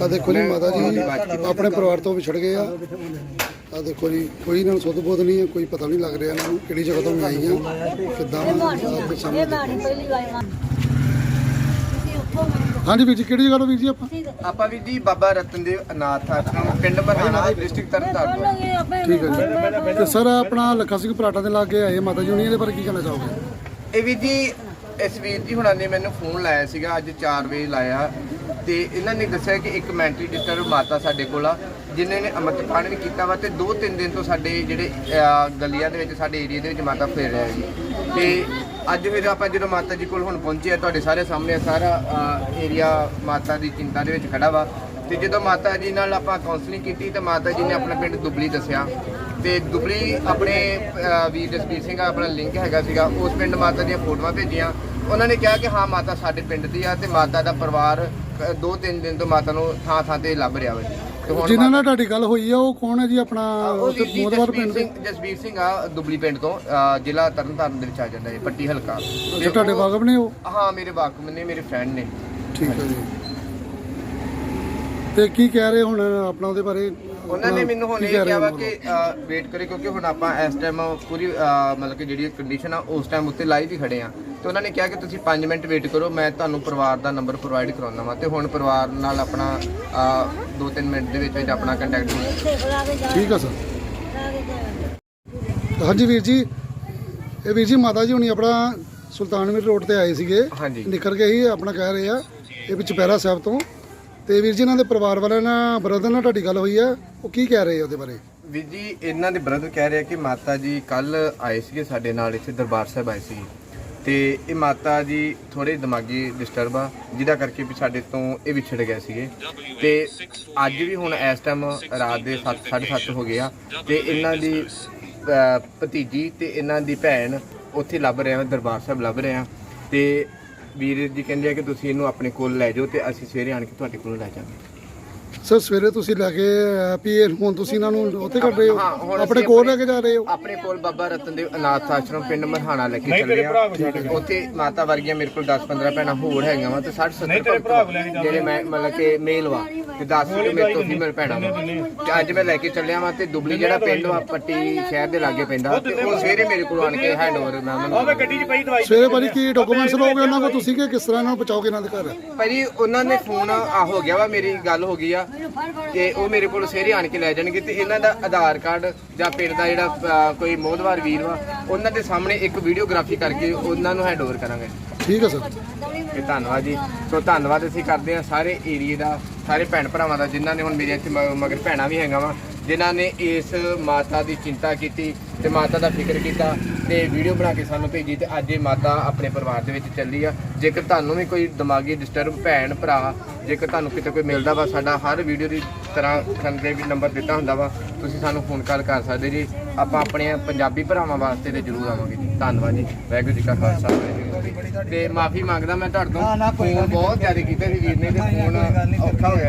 ਆ ਦੇਖੋ ਜੀ ਮਾਤਾ ਜੀ ਆਪਣੇ ਪਰਿਵਾਰ ਤੋਂ ਵਿਛੜ ਗਏ ਆ। ਆ ਦੇਖੋ ਜੀ ਕੋਈ ਇਹਨਾਂ ਨੂੰ ਸੁੱਧ ਬੋਧ ਨਹੀਂ ਹੈ ਕੋਈ ਪਤਾ ਨਹੀਂ ਲੱਗ ਰਿਹਾ ਇਹਨਾਂ ਨੂੰ ਕਿਹੜੀ ਜਗ੍ਹਾ ਤੋਂ ਆਈਆਂ ਕਿੱਦਾਂ ਆਪਦੇ ਸਾਹਮਣੇ ਹਾਂਜੀ ਵੀਰ ਜੀ ਕਿਹੜੀ ਜਗ੍ਹਾ ਤੋਂ ਵੀਰ ਜੀ ਆਪਾਂ? ਆਪਾਂ ਵੀ ਜੀ ਬਾਬਾ ਰਤਨਦੇਵ ਅਨਾਥ ਆਸ਼ਰਮ ਪਿੰਡ ਬਰਹਾਣਾ ਡਿਸਟ੍ਰਿਕਟ ਤਰਨਤਾਰਨ ਠੀਕ ਹੈ ਜੀ। ਤੇ ਸਰ ਆਪਣਾ ਲੱਖਾ ਸਿੰਘ ਪਰਾਟਾ ਦੇ ਲਾਗੇ ਆਏ ਮਾਤਾ ਜੀ ਹੁਣੀ ਇਹਦੇ ਬਾਰੇ ਕੀ ਕਹਿਣਾ ਚਾਹੋਗੇ? ਇਹ ਵੀ ਜੀ ਇਸ ਵੀਰ ਜੀ ਹੁਣਾਂ ਨੇ ਮੈਨੂੰ ਫੋਨ ਲਾਇਆ ਸੀਗਾ ਅੱਜ 4 ਵਜੇ ਲਾਇਆ। ਤੇ ਇਹਨਾਂ ਨੇ ਦੱਸਿਆ ਕਿ ਇੱਕ ਮੈਂਟਲੀ ਡਿਸਟਰਬ ਮਾਤਾ ਸਾਡੇ ਕੋਲ ਆ, ਜਿਨ੍ਹਾਂ ਨੇ ਅੰਮ੍ਰਿਤ ਵੀ ਕੀਤਾ ਵਾ ਤੇ 2-3 ਦਿਨ ਤੋਂ ਸਾਡੇ ਜਿਹੜੇ ਗਲੀਆਂ ਦੇ ਵਿੱਚ, ਸਾਡੇ ਏਰੀਆ ਦੇ ਵਿੱਚ ਮਾਤਾ ਫੇਰ ਰਿਹਾ ਜੀ। ਤੇ ਅੱਜ ਫਿਰ ਆਪਾਂ ਜਦੋਂ ਮਾਤਾ ਜੀ ਕੋਲ ਹੁਣ ਪਹੁੰਚੇ ਆ, ਤੁਹਾਡੇ ਸਾਰੇ ਸਾਹਮਣੇ ਸਾਰਾ ਏਰੀਆ ਮਾਤਾ ਦੀ ਚਿੰਤਾ ਦੇ ਵਿੱਚ ਖੜਾ ਵਾ। ਤੇ ਜਦੋਂ ਮਾਤਾ ਜੀ ਨਾਲ ਆਪਾਂ ਕਾਉਂਸਲਿੰਗ ਕੀਤੀ ਤੇ ਮਾਤਾ ਜੀ ਨੇ ਆਪਣਾ ਪਿੰਡ ਦੁਬਲੀ ਦੱਸਿਆ। ਤੇ ਦੁਬਲੀ ਆਪਣੇ ਵੀਰ ਜਸਬੀਰ ਸਿੰਘ ਆਪਣਾ ਲਿੰਕ ਹੈਗਾ ਸੀਗਾ, ਉਸ ਪਿੰਡ ਮਾਤਾ ਦੀਆਂ ਫੋਟੋਆਂ ਭੇਜੀਆਂ। ਉਹਨਾਂ ਨੇ ਕਿਹਾ ਕਿ ਹਾਂ, ਮਾਤਾ ਸਾਡੇ ਪਿੰਡ ਦੀ ਆ ਤੇ ਮਾਤਾ ਦਾ ਪਰਿਵਾਰ ਦੋ ਤਿੰਨ ਦਿਨ ਤੋਂ ਮਾਤਾ ਨੂੰ ਥਾਂ ਥਾਂ ਤੇ ਲੱਭ ਰਿਹਾ ਵਾ ਜੀ। ਤੇ ਹੁਣ ਜਿਨ੍ਹਾਂ ਨਾਲ ਤੁਹਾਡੀ ਗੱਲ ਹੋਈ ਆ ਉਹ ਕੌਣ ਹੈ ਜੀ ਆਪਣਾ? ਉਹ ਜੀ ਮੋਦਵਾਰ ਪਿੰਡ ਦੇ ਸਿੰਘ ਜਸਬੀਰ ਸਿੰਘ ਆ ਦੁਬਲੀ ਪਿੰਡ ਤੋਂ। ਜ਼ਿਲ੍ਹਾ ਤਰਨਤਾਰਨ ਦੇ ਵਿੱਚ ਆ ਜਾਂਦਾ ਹੈ ਪੱਟੀ ਹਲਕਾ। ਤੇ ਅੱਛਾ ਤੁਹਾਡੇ ਉਹ- ਵਾਕਫ ਨੇ ਉਹ? ਹਾਂ ਮੇਰੇ ਵਾਕਮ ਨੇ ਮੇਰੇ ਫਰੈਂਡ ਨੇ। ਠੀਕ ਹੈ ਜੀ। ਤੇ ਕੀ ਕਹਿ ਰਹੇ ਹੁਣ ਆਪਣਾ ਉਹਦੇ ਬਾਰੇ? ਉਹਨਾਂ ਨੇ ਮੈਨੂੰ ਹੁਣ ਕੀ ਇਹ ਕਹਿ ਰਹੇ ਕਿਹਾ ਵਾ? ਕਿ ਵੇਟ ਕਰੇ ਕਿਉਂਕਿ ਹੁਣ ਆਪਾਂ ਇਸ ਟਾਈਮ ਪੂਰੀ ਮਤਲਬ ਕਿ ਜਿਹੜੀ ਕੰਡੀਸ਼ਨ ਆ ਉਸ ਟਾਈਮ ਉੱਤੇ ਲਾਈਵ ਹੀ ਖੜੇ ਆ। ਤੇ ਉਹਨਾਂ ਨੇ ਕਿਹਾ ਕਿ ਤੁਸੀਂ 5 ਮਿੰਟ ਵੇਟ ਕਰੋ ਮੈਂ ਤੁਹਾਨੂੰ ਪਰਿਵਾਰ ਦਾ ਨੰਬਰ ਪ੍ਰੋਵਾਈਡ ਕਰਾਉਣਾ ਵਾ ਤੇ ਹੁਣ ਪਰਿਵਾਰ ਨਾਲ ਆਪਣਾ 2-3 ਮਿੰਟ ਦੇ ਵਿੱਚ ਵਿੱਚ ਆਪਣਾ ਕੰਟੈਕਟ ਠੀਕ ਆ ਸਰ। ਹਾਂਜੀ ਵੀਰ ਜੀ ਇਹ ਵੀਰ ਜੀ ਮਾਤਾ ਜੀ ਹੁਣੀ ਆਪਣਾ ਸੁਲਤਾਨਵੀਰ ਰੋਡ ਤੇ ਆਏ ਸੀਗੇ। ਨਿਕਲ ਕੇ ਹੀ ਆਪਣਾ ਕਹਿ ਰਹੇ ਆ ਇਹ ਵਿੱਚ ਪੈਰਾ ਸਾਹਿਬ ਤੋਂ। ਤੇ ਵੀਰ ਜੀ ਇਹਨਾਂ ਦੇ ਪਰਿਵਾਰ ਵਾਲਿਆਂ ਨਾਲ ਬ੍ਰਦਰ ਨਾਲ ਤੁਹਾਡੀ ਗੱਲ ਹੋਈ ਆ ਉਹ ਕੀ ਕਹਿ ਰਹੇ ਆ ਉਹਦੇ ਬਾਰੇ? ਵੀਰ ਜੀ ਇਹਨਾਂ ਦੇ ਬ੍ਰਦਰ ਕਹਿ ਰਿਹਾ ਕਿ ਮਾਤਾ ਜੀ ਕੱਲ ਆਏ ਸੀਗੇ ਸਾਡੇ ਨਾਲ ਇੱਥੇ ਦਰਬਾਰ ਸਾਹਿਬ ਆਏ ਸੀ ਤੇ ਇਹ ਮਾਤਾ ਜੀ ਥੋੜੇ ਦਿਮਾਗੀ ਡਿਸਟਰਬ ਆ, ਜਿਹਦਾ ਕਰਕੇ ਵੀ ਸਾਡੇ ਤੋਂ ਇਹ ਵਿਛੜ ਗਏ ਸੀਗੇ। ਤੇ ਅੱਜ ਵੀ ਹੁਣ ਇਸ ਟਾਈਮ ਰਾਤ ਦੇ 7:30 ਹੋ ਗਏ ਆ। ਤੇ ਇਹਨਾਂ ਦੀ ਭਤੀਜੀ ਤੇ ਇਹਨਾਂ ਦੀ ਭੈਣ ਉੱਥੇ ਲੱਭ ਰਹੇ ਆ, ਦਰਬਾਰ ਸਾਹਿਬ ਲੱਭ ਰਹੇ ਆ। ਤੇ ਵੀਰ ਜੀ ਕਹਿੰਦੇ ਆ ਕਿ ਤੁਸੀਂ ਇਹਨੂੰ ਆਪਣੇ ਕੋਲ ਲੈ ਜਾਓ ਤੇ ਅਸੀਂ ਸਵੇਰੇ ਆਣ ਕੇ ਤੁਹਾਡੇ ਕੋਲ ਲੈ ਜਾਵਾਂਗੇ। ਸਰ ਸਵੇਰੇ ਤੁਸੀਂ ਲੈ ਕੇ ਇਹ ਹੁਣ ਤੁਸੀਂ ਇਹਨਾਂ ਨੂੰ ਉੱਥੇ ਕਰ ਰਹੇ ਹਾਂ, ਹੋ ਹੁਣ ਆਪਣੇ ਅਸੀਂ ਕੋਲ ਲੈ ਕੇ ਜਾ ਰਹੇ ਹੋ? ਆਪਣੇ ਕੋਲ ਬਾਬਾ ਰਤਨਦੇਵ ਅਨਾਥ ਆਸ਼ਰਮ ਪਿੰਡ ਮਰਹਾਣਾ ਲੈ ਕੇ ਚੱਲੇ ਆ। ਉੱਥੇ ਮਾਤਾ ਵਰਗੀਆਂ ਮੇਰੇ ਕੋਲ 10-15 ਭੈਣਾਂ ਹੋਰ ਹੈਗੀਆਂ ਵਾ ਤੇ 60-70 ਭਗਤ ਜਿਹੜੇ ਮੈਂ ਮਤਲਬ ਕਿ ਮੇਲ ਵਾ ਤੇ 10 ਮੇਰੇ ਤੋਂ ਫੀਮੇਲ ਭੈਣਾਂ ਵਾ ਤੇ ਅੱਜ ਮੈਂ ਲੈ ਕੇ ਚੱਲਿਆ ਵਾਂ ਤੇ ਦੁਬਲੀ ਜਿਹੜਾ ਪਿੰਡ ਵਾ ਪੱਟੀ ਸ਼ਹਿਰ ਦੇ ਲਾਗੇ ਪੈਂਦਾ ਤੇ ਉਹ ਸਵੇਰੇ ਮੇਰੇ ਕੋਲ ਆਣ ਕੇ ਹੈਂਡਓਵਰ ਮੈਂ ਉਹਨਾਂ ਨੂੰ ਸਵੇਰੇ ਭਾਜੀ ਕੀ ਡਾਕੂਮੈਂਟਸ ਲਓਗੇ ਉਹਨਾਂ ਕੋਲ? ਤੁਸੀਂ ਕਿ ਕਿਸ ਤਰ੍ਹਾਂ ਇਹਨਾਂ ਨੂੰ ਪਹੁੰਚਾਓਗੇ ਇਹਨਾਂ ਦੇ ਘਰ? ਭਾਜੀ ਉਹਨਾਂ ਨੇ ਫੋਨ ਆ ਹੋ ਗਿਆ ਵਾ ਮੇਰੀ ਗੱਲ ਹੋ ਗਈ ਆ। ਤੇ ਉਹ ਮੇਰੇ ਕੋਲ ਸਵੇਰੇ ਆਣ ਕੇ ਲੈ ਜਾਣਗੇ ਤੇ ਇਹਨਾਂ ਦਾ ਆਧਾਰ ਕਾਰਡ ਜਾਂ ਪਿੰਡ ਦਾ ਜਿਹੜਾ ਅਹ, ਕੋਈ ਮੋਹਦਵਾਰ ਵੀਰ ਵਾ ਉਹਨਾਂ ਦੇ ਸਾਹਮਣੇ ਇੱਕ ਵੀਡੀਓਗ੍ਰਾਫੀ ਕਰਕੇ ਉਹਨਾਂ ਨੂੰ ਹੈਂਡਓਵਰ ਕਰਾਂਗੇ। ਠੀਕ ਹੈ ਸਰ। ਤੇ ਧੰਨਵਾਦ ਜੀ। ਸੋ ਧੰਨਵਾਦ ਅਸੀਂ ਕਰਦੇ ਹਾਂ ਸਾਰੇ ਏਰੀਏ ਦਾ ਸਾਰੇ ਭੈਣ ਭਰਾਵਾਂ ਦਾ ਜਿਨ੍ਹਾਂ ਨੇ ਹੁਣ ਮੇਰੇ ਇੱਥੇ ਮ- ਮਗਰ ਭੈਣਾਂ ਵੀ ਹੈਗਾ ਵਾ। ਜਿਨ੍ਹਾਂ ਨੇ ਇਸ ਮਾਤਾ ਦੀ ਚਿੰਤਾ ਕੀਤੀ ਤੇ ਮਾਤਾ ਦਾ ਫਿਕਰ ਕੀਤਾ ਤੇ ਵੀਡੀਓ ਬਣਾ ਕੇ ਸਾਨੂੰ ਭੇਜੀ ਤੇ ਅੱਜ ਇਹ ਮਾਤਾ ਆਪਣੇ ਪਰਿਵਾਰ ਦੇ ਵਿੱਚ ਚੱਲੀ ਆ। ਜੇਕਰ ਤੁਹਾਨੂੰ ਵੀ ਕੋਈ ਦਿਮਾਗੀ ਡਿਸਟਰਬ ਭੈਣ ਭਰਾ ਜੇਕਰ ਤੁਹਾਨੂੰ ਕਿਤੇ ਕੋਈ ਮਿਲਦਾ ਵਾ ਸਾਡਾ ਹਰ ਵੀਡੀਓ ਦੀ ਤਰ੍ਹਾਂ ਥੱਲੇ ਵੀ ਨੰਬਰ ਦਿੱਤਾ ਹੁੰਦਾ ਵਾ ਤੁਸੀਂ ਸਾਨੂੰ ਫੋਨ ਕਾਲ ਕਰ ਸਕਦੇ ਜੀ। ਆਪਾਂ ਆਪਣੇ ਪੰਜਾਬੀ ਭਰਾਵਾਂ ਵਾਸਤੇ ਤੇ ਜ਼ਰੂਰ ਆਵਾਂਗੇ ਜੀ। ਧੰਨਵਾਦ ਜੀ। ਵਾਹਿਗੁਰੂ ਜੀ ਕਾ ਖਾਲਸਾ। ਤੇ ਮਾਫੀ ਮੰਗਦਾ ਮੈਂ ਤੁਹਾਡੇ ਤੋਂ ਫੋਨ ਬਹੁਤ ਜ਼ਿਆਦਾ ਕੀਤੇ ਸੀ ਵੀਰ ਨੇ ਤੇ ਫੋਨ ਔਖਾ ਹੋ ਗਿਆ।